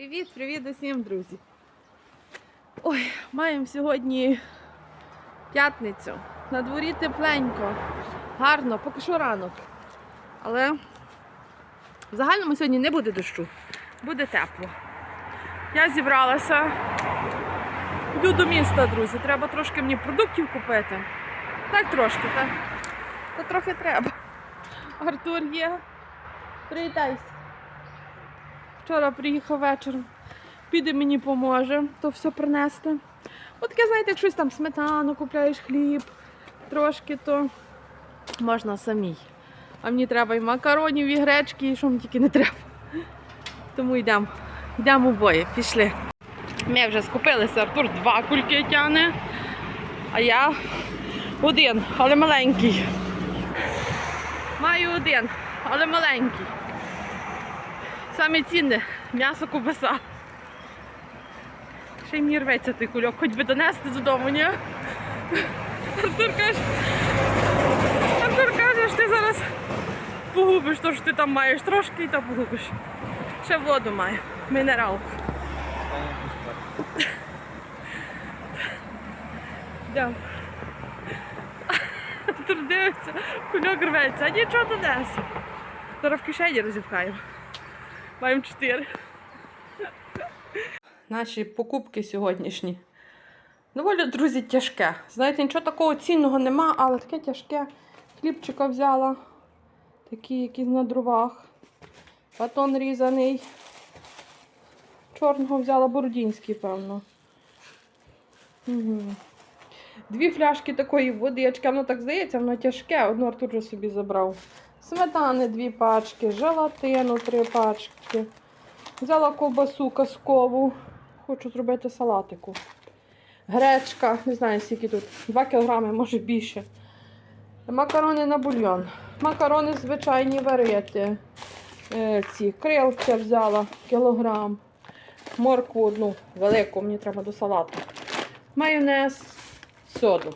Привіт, привіт усім, друзі. Ой, маємо сьогодні п'ятницю. На дворі тепленько, гарно, поки що ранок. Але в загальному сьогодні не буде дощу, буде тепло. Я зібралася. Йду до міста, друзі. Треба трошки мені продуктів купити. Так трошки, так. Та трохи треба. Артур є. Привітайся. Вчора приїхав вечором. Піде мені поможе то все принести. От таке, знаєте, як там сметану купляєш хліб, трошки, то можна самій. А мені треба і макаронів, і гречки, і що мені тільки не треба. Тому йдемо. Йдемо обоє, пішли. Ми вже скупилися, Артур два кульки тягне, а я один, але маленький. Маю один, але маленький. Саме цінне м'ясо кубаса. Ще й мені рветься той кульок, хоч би донести додому, ні? Артур каже, Артур каже, що ти зараз погубиш то, що ти там маєш трошки і то погубиш. Ще воду маю, мінералку. Да. Артур дивиться, кульок рветься, а нічого донесе. Зараз в кишені розіпхаю. Маємо чотири. Наші покупки сьогоднішні. Доволі, друзі, тяжке. Знаєте, нічого такого цінного нема, але таке тяжке. Хлібчика взяла. Такий якийсь на дровах. Батон різаний. Чорного взяла бородінський, певно. Угу. Дві фляшки такої водички, воно так здається, воно тяжке, одну Артур вже собі забрав. Сметани дві пачки, желатину три пачки. Взяла ковбасу казкову. Хочу зробити салатику. Гречка, не знаю, скільки тут. 2 кілограми, може більше. Макарони на бульйон. Макарони звичайні варити. Е, ці крилця взяла кілограм. Моркву одну велику, мені треба до салату. Майонез, соду.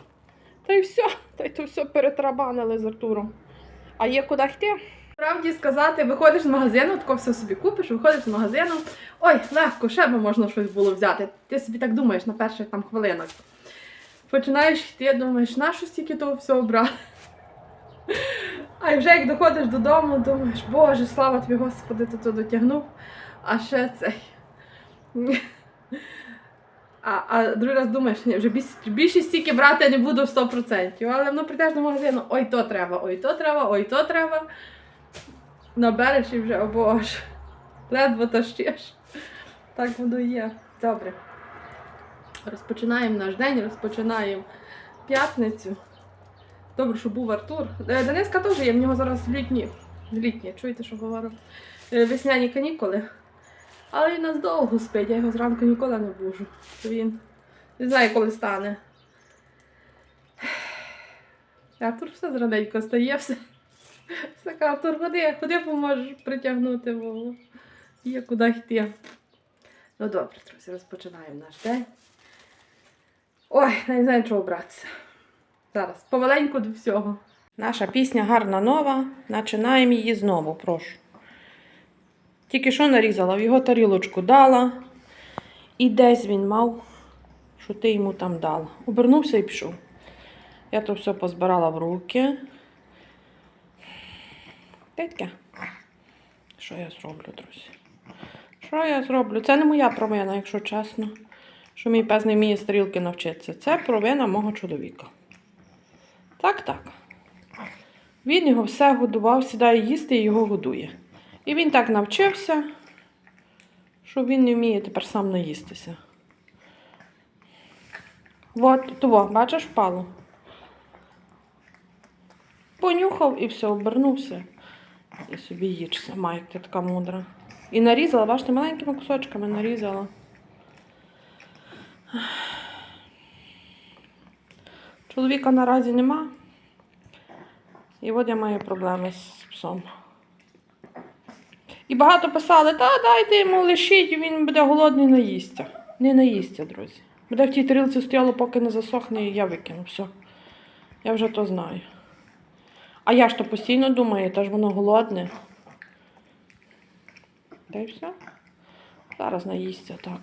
Та й все. Та й то все перетрабанили з Артуром. А є куди йти? Правді сказати, виходиш з магазину, тако все собі купиш, виходиш з магазину. Ой, легко, ще би можна щось було взяти. Ти собі так думаєш на перших там хвилинах. Починаєш йти, думаєш, на що стільки того всього брати? А вже як доходиш додому, думаєш, Боже, слава тобі, Господи, ти то дотягнув. А ще цей. А, а другий раз думаєш, ні, вже більше, стільки брати не буду 100%. Але воно прийдеш до магазину, ой, то треба, ой, то треба, ой, то треба. Набереш і вже, о боже, ледве тащиш. Так воно є. Добре. Розпочинаємо наш день, розпочинаємо п'ятницю. Добре, що був Артур. Е, Дениска теж є, в нього зараз літні. Літні, чуєте, що говорю? Е, Весняні канікули. Але він нас довго спить, я його зранку ніколи не бужу. Він не знаю, коли стане. Артур все зраненько стає, все. Все Артур, ходи, ходи поможеш притягнути Вову. Є куди йти. Ну добре, друзі, розпочинаємо наш день. Ой, не знаю, чого братися. Зараз, помаленьку до всього. Наша пісня гарна нова. Починаємо її знову, прошу. Тільки що нарізала, в його тарілочку дала. І десь він мав, що ти йому там дала. Обернувся і пішов. Я то все позбирала в руки. Та. Що я зроблю, друзі? Що я зроблю? Це не моя провина, якщо чесно. Що мій пес не вміє стрілки навчитися. Це провина мого чоловіка. Так, так. Він його все годував, сідає їсти і його годує. І він так навчився, що він не вміє тепер сам наїстися. От, того, бачиш, впало. Понюхав і все, обернувся. І собі їж сама, як ти така мудра. І нарізала, бачите, маленькими кусочками нарізала. Чоловіка наразі нема. І от я маю проблеми з псом. І багато писали, та дайте йому лишіть, він буде голодний наїсться. Не наїсться, друзі. Буде в тій тарілці стояло, поки не засохне, і я викину. Все. Я вже то знаю. А я ж то постійно думаю, та ж воно голодне. Та й все. Зараз наїсться так.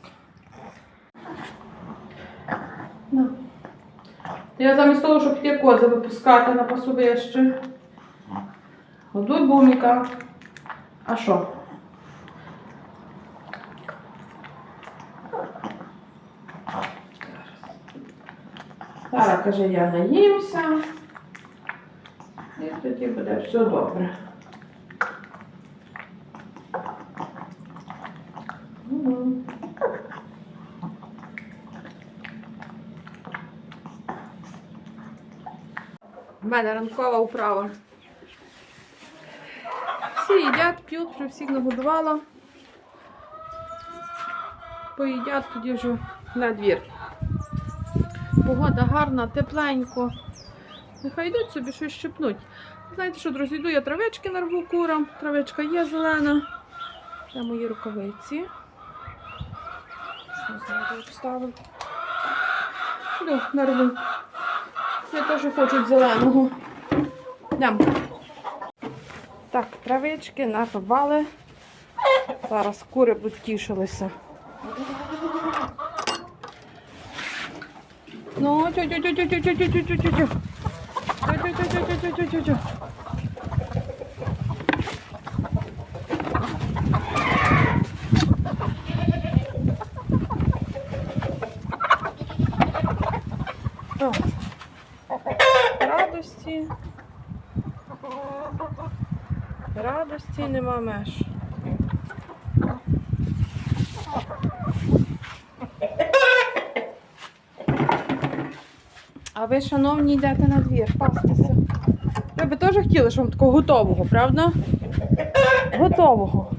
На. Я замість того, щоб ті кози випускати на пасовище. Годуй буміка. А що? Зараз каже, я наїмся. І тоді буде все добре. У мене ранкова управа. Всі їдять, п'ють, вже всіх нагодувала. Поїдять тоді вже на двір. Погода гарна, тепленько. Нехай йдуть собі щось щепнуть. Знаєте що, друзі, йду я травички нарву курам. Травичка є зелена. Де мої рукавиці. Що зараз обставив? Йду, нарву. Я теж хочу зеленого. Йдемо. Так, травички нарвали. Зараз кури будуть тішилися. Ну, тю-тю-тю-тю-тю-тю-тю-тю-тю-тю. Тю-тю-тю-тю-тю-тю-тю-тю. О. Радості. Радості нема меж. А ви, шановні, йдете на двір, пастися. Ви би теж хотіли, щоб такого готового, правда? Готового.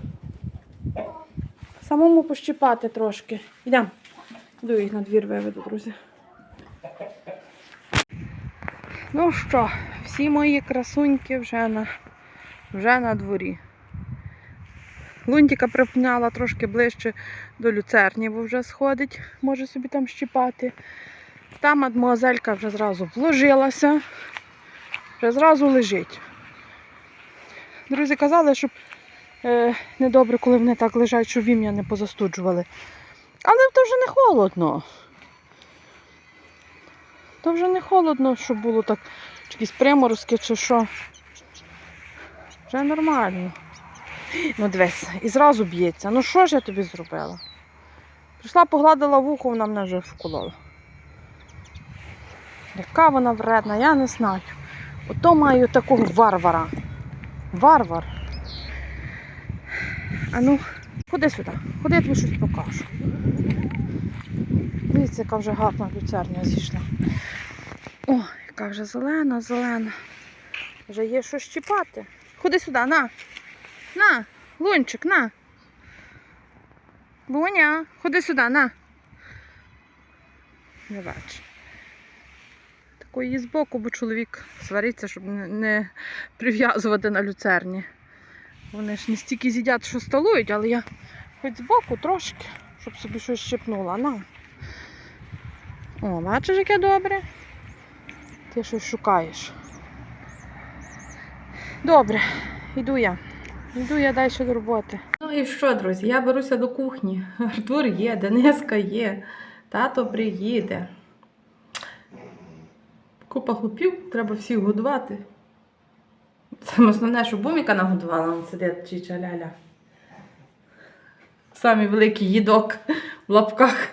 Самому пощипати трошки. Йдемо. Йду їх на двір виведу, друзі. Ну що, всі мої красуньки вже на, вже на дворі. Лунтіка припняла трошки ближче до люцерні, бо вже сходить, може собі там щіпати. Та мадмуазелька вже зразу вложилася, вже зразу лежить. Друзі казали, щоб е, недобре, коли вони так лежать, щоб вім'я не позастуджували. Але то вже не холодно. То вже не холодно, щоб було так, якісь приморозки чи що. Вже нормально. Ну дивись, і зразу б'ється. Ну що ж я тобі зробила? Прийшла, погладила вухо, вона мене вже вколола. Яка вона вредна, я не знаю. Ото маю такого варвара. Варвар. А ну, ходи сюди, ходи, я тобі щось покажу. Дивіться, яка вже гарна люцерня зійшла. О, яка вже зелена, зелена. Вже є що щіпати. Ходи сюди, на. На, лунчик, на. Луня, ходи сюди, на. Не бачу. Такої її збоку, бо чоловік свариться, щоб не, прив'язувати на люцерні. Вони ж не стільки з'їдять, що столують, але я хоч збоку трошки, щоб собі щось щепнула. На. О, бачиш, яке добре? Ти щось шукаєш. Добре, йду я. Йду я далі до роботи. Ну і що, друзі? Я беруся до кухні. Артур є, Дениска є, тато приїде. Купа хлопів, треба всіх годувати. Саме основне, що буміка нагодувала, він сидить чича ляля. Самий великий їдок в лапках.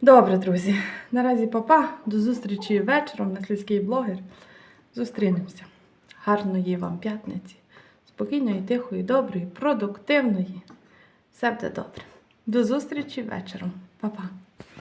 Добре, друзі. Наразі папа. До зустрічі вечором на сільський блогер. Зустрінемося. Гарної вам п'ятниці. Спокійної, тихої, доброї, продуктивної. Все буде добре. До зустрічі вечором. Па-па.